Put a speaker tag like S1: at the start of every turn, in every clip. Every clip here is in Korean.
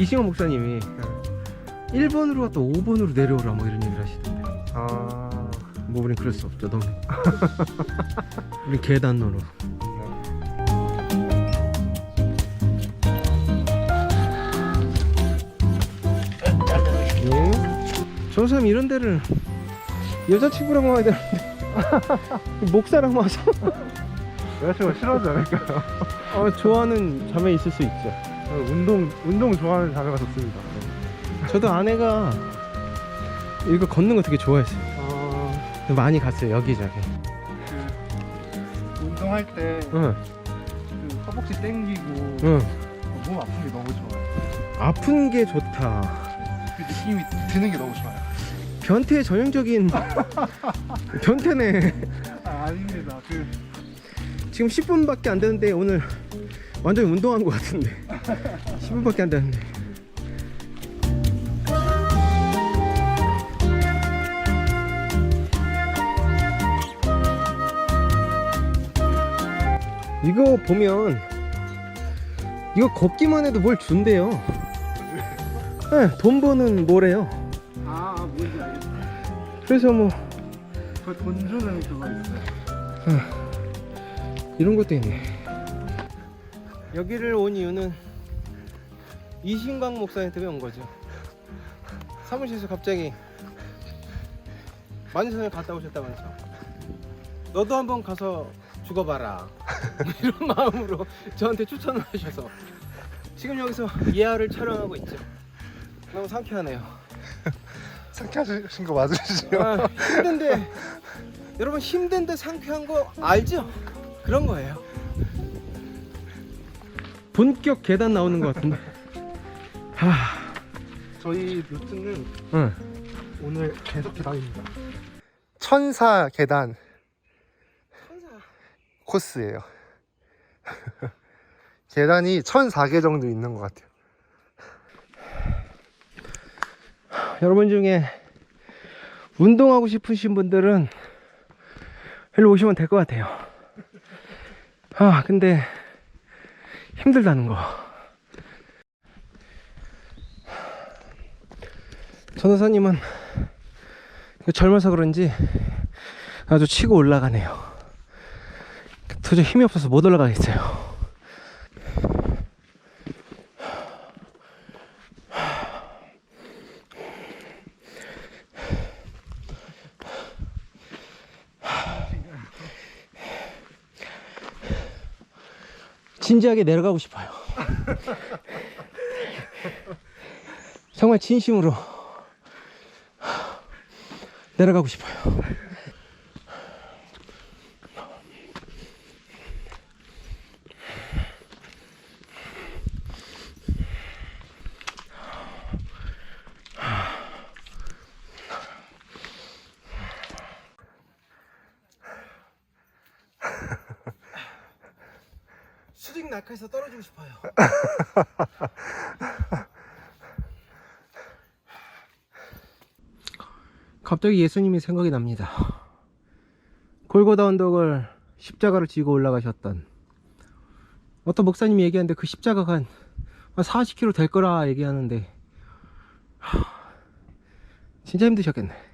S1: 이승호 목사님이 1번으로 갔다 5번으로 내려오라 뭐 이런 얘기를 하시던데.
S2: 아,
S1: 뭐 우린 그럴 수 없죠 너무. 우린 계단으로. 예? 저 사람 이런 데를 여자친구랑 와야 되는데. 목사랑 와서.
S2: 여자친구가 싫어하지 않을까요?
S1: 어, 좋아하는 자매 있을 수 있죠
S2: 운동, 운동 좋아하는 자매가 좋습니다. 네.
S1: 저도 아내가 이거 걷는 거 되게 좋아했어요
S2: 아,
S1: 많이 갔어요 여기저기
S2: 그, 운동할 때,
S1: 응,
S2: 그 허벅지 땡기고,
S1: 응.
S2: 몸 아픈 게 너무 좋아요.
S1: 아픈 게 좋다
S2: 그 느낌이 드는 게 너무 좋아요.
S1: 변태의 전형적인 변태네
S2: 아, 아닙니다. 그,
S1: 지금 10분밖에 안 되는데 오늘 완전히 운동한 것 같은데. 10분밖에 안 되는데. 이거 보면 이거 걷기만 해도 뭘 준대요. 네, 돈 버는 뭐래요.
S2: 아, 아, 뭔지 알겠어요.
S1: 그래서 뭐
S2: 그돈 주는 그거 있어요.
S1: 이런 것도 있네. 여기를 온 이유는 이신광 목사님 때문에 온 거죠. 사무실에서 갑자기 만선을 갔다 오셨다면서. 너도 한번 가서 죽어봐라. 이런 마음으로 저한테 추천을 하셔서 지금 여기서 예아를 촬영하고 있죠. 너무 상쾌하네요.
S2: 상쾌하신 거 맞으시죠?
S1: 아, 힘든데 여러분 힘든데 상쾌한 거 알죠? 그런 거예요. 본격 계단 나오는 것 같은데. 하,
S2: 저희 루트는
S1: 응.
S2: 오늘 계속 계단입니다. 천사 계단 코스예요. 계단이 1004개 정도 있는 것 같아요.
S1: 여러분 중에 운동하고 싶으신 분들은 일로 오시면 될 것 같아요. 아, 근데 힘들다는 거. 전도사님은 젊어서 그런지 아주 치고 올라가네요. 도저히 힘이 없어서 못 올라가겠어요. 진지하게 내려가고 싶어요. 정말 진심으로 내려가고 싶어요. 낙하에서 떨어지고 싶어요. 갑자기 예수님이 생각이 납니다. 골고다 언덕을 십자가를 지고 올라가셨던 어떤 목사님이 얘기하는데 그 십자가가 한 40km 될 거라 얘기하는데 하, 진짜 힘드셨겠네.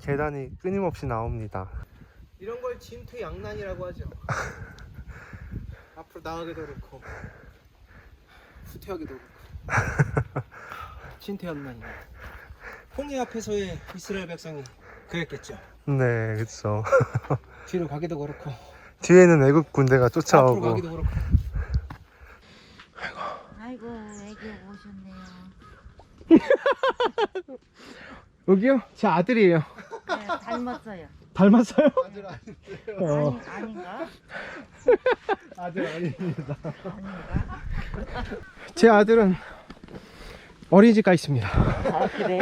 S2: 계단이 끊임없이 나옵니다.
S1: 이런 걸 진퇴양난이라고 하죠. 앞으로 나가기도 그렇고 후퇴하기도 그렇고. 진퇴양난이. 홍해 앞에서의 이스라엘 백성이 그랬겠죠.
S2: 네, 그쵸.
S1: 뒤로 가기도 그렇고
S2: 뒤에는 애국 군대가
S1: 앞으로
S2: 쫓아오고.
S1: 가기도 그렇고.
S3: 아이고 애기 오셨네요.
S1: 여기요? 제 아들이에요.
S3: 네, 닮았어요.
S1: 닮았어요?
S2: 아들 아닌데요.
S1: 어.
S3: 아니 아닌가?
S2: 아들 아닙니다.
S3: 아닌가?
S1: 제 아들은 어린이집 가 있습니다.
S3: 아 그래?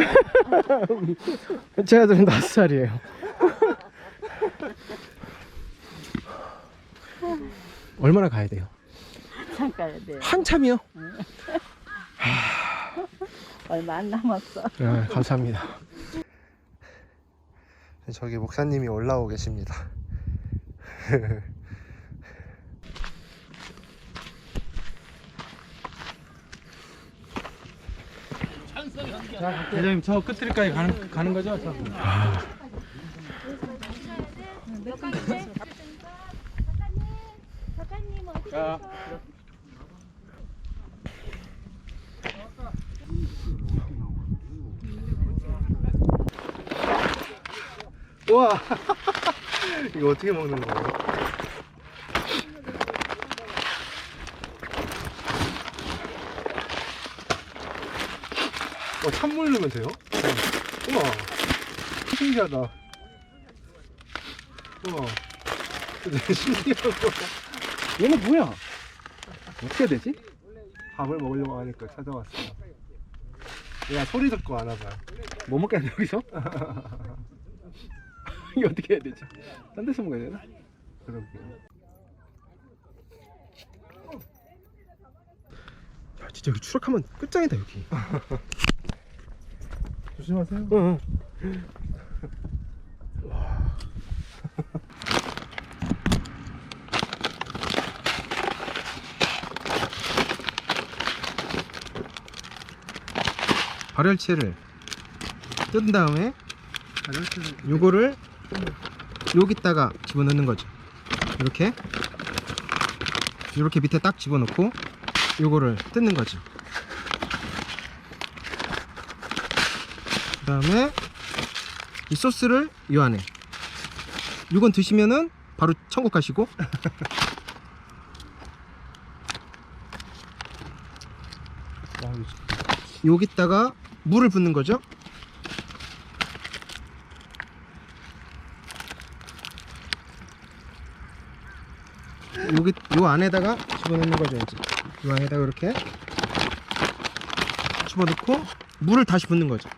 S1: 제 아들은 다섯 살이에요. 얼마나 가야 돼요?
S3: 잠깐 가야 돼.
S1: 한참이요?
S3: 얼마 안 남았어.
S1: 네, 감사합니다.
S2: 저기 목사님이 올라오고 계십니다.
S4: 대장님 저 끝까지 가는 가는 거죠? 저. 자,
S2: 우와! 이거 어떻게 먹는 거예요? 어, 찬물 넣으면 돼요? 우와! 신기하다. 우와. 되게 신기하고.
S1: 얘는 뭐야? 어떻게 해야 되지?
S2: 밥을 먹으려고 하니까 찾아왔어요. 얘가 소리 듣고 안 와봐요.
S1: 뭐 먹게 하냐 여기서? 이게 어떻게 해야 되지? 딴 데서 먹어야 되나?
S2: 그러게요.
S1: 야 진짜 여기 추락하면 끝장이다 여기.
S2: 조심하세요.
S1: 응. 발열체를 뜬 다음에 요거를 여기다가 집어넣는 거죠. 이렇게. 이렇게 밑에 딱 집어넣고 요거를 뜯는 거죠. 그 다음에 이 소스를 이 안에. 이건 드시면은 바로 천국 가시고. 여기다가 물을 붓는 거죠 여기 요 안에다가 집어넣는 거죠 이제. 요 안에다가 이렇게 집어넣고 물을 다시 붓는 거죠.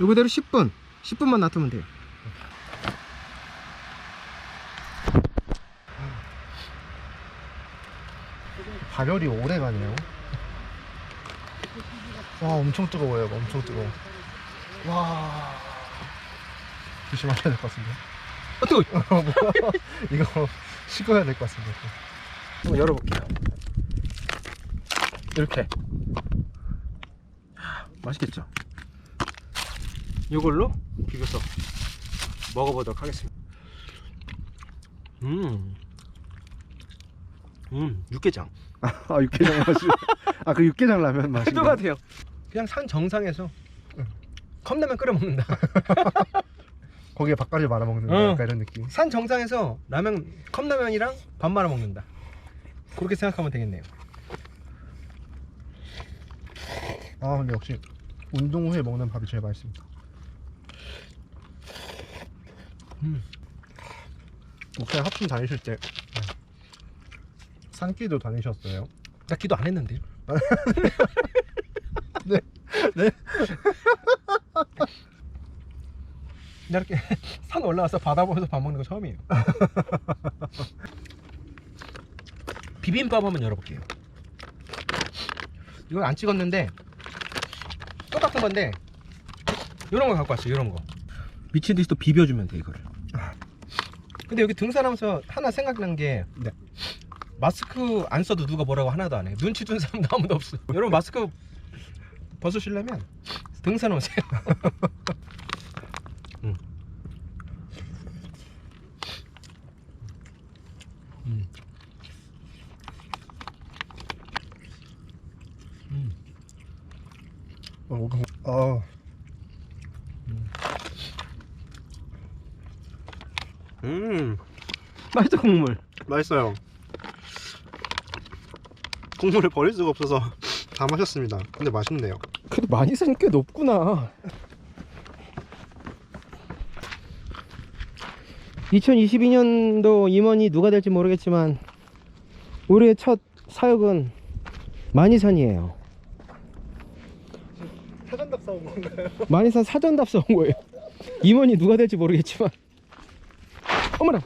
S1: 요거대로 10분 10분만 놔두면 돼요.
S2: 발열이 오래 가네요. 와, 엄청 뜨거워요. 엄청 뜨거워. 와. 조심하셔야 될 것 같은데.
S1: 어, 뜨거워
S2: 이거 식어야 될 것 같습니다.
S1: 한번 열어볼게요. 이렇게. 하, 맛있겠죠? 이걸로 비벼서 먹어보도록 하겠습니다. 음, 음, 육개장.
S2: 아, 육개장 맛이. 아, 그 육개장 라면 맛이.
S1: 해도 같아요. 그냥 산 정상에서 컵라면 끓여 먹는다.
S2: 거기에 밥까지 말아 먹는 거
S1: 어.
S2: 약간 이런 느낌.
S1: 산 정상에서 라면 컵라면이랑 밥 말아 먹는다. 그렇게 생각하면 되겠네요.
S2: 아, 근데 역시 운동 후에 먹는 밥이 제일 맛있습니다.
S1: 음.
S2: 목사님 합품 다니실 때 산기도 다니셨어요?
S1: 나 기도 안 했는데.
S2: 네. 네.
S1: 나 이렇게 산 올라와서 바다 보면서 밥 먹는 거 처음이에요. 비빔밥 한번 열어볼게요. 이건 안 찍었는데 똑같은 건데 이런 거 갖고 왔어요. 이런 거. 미친 듯이 또 비벼주면 돼 이거를. 근데 여기 등산하면서 하나 생각난 게
S2: 네.
S1: 마스크 안 써도 누가 뭐라고 하나도 안 해. 눈치 준 사람도 아무도 없어. 여러분 마스크 벗으시려면 등산 오세요. 음. 음. 아, 어. 음.
S2: 어, 아. 음.
S1: 맛있어 국물.
S2: 맛있어요. 국물을 버릴 수가 없어서 다 마셨습니다. 근데 맛있네요.
S1: 그래도 많이 산꽤 높구나. 2022년도 임원이 누가 될지 모르겠지만 우리의 첫 사역은 마니산이에요.
S2: 사전답 사 온 건가요?
S1: 마니산 사전답사 온 거예요. 임원이 누가 될지 모르겠지만 어머나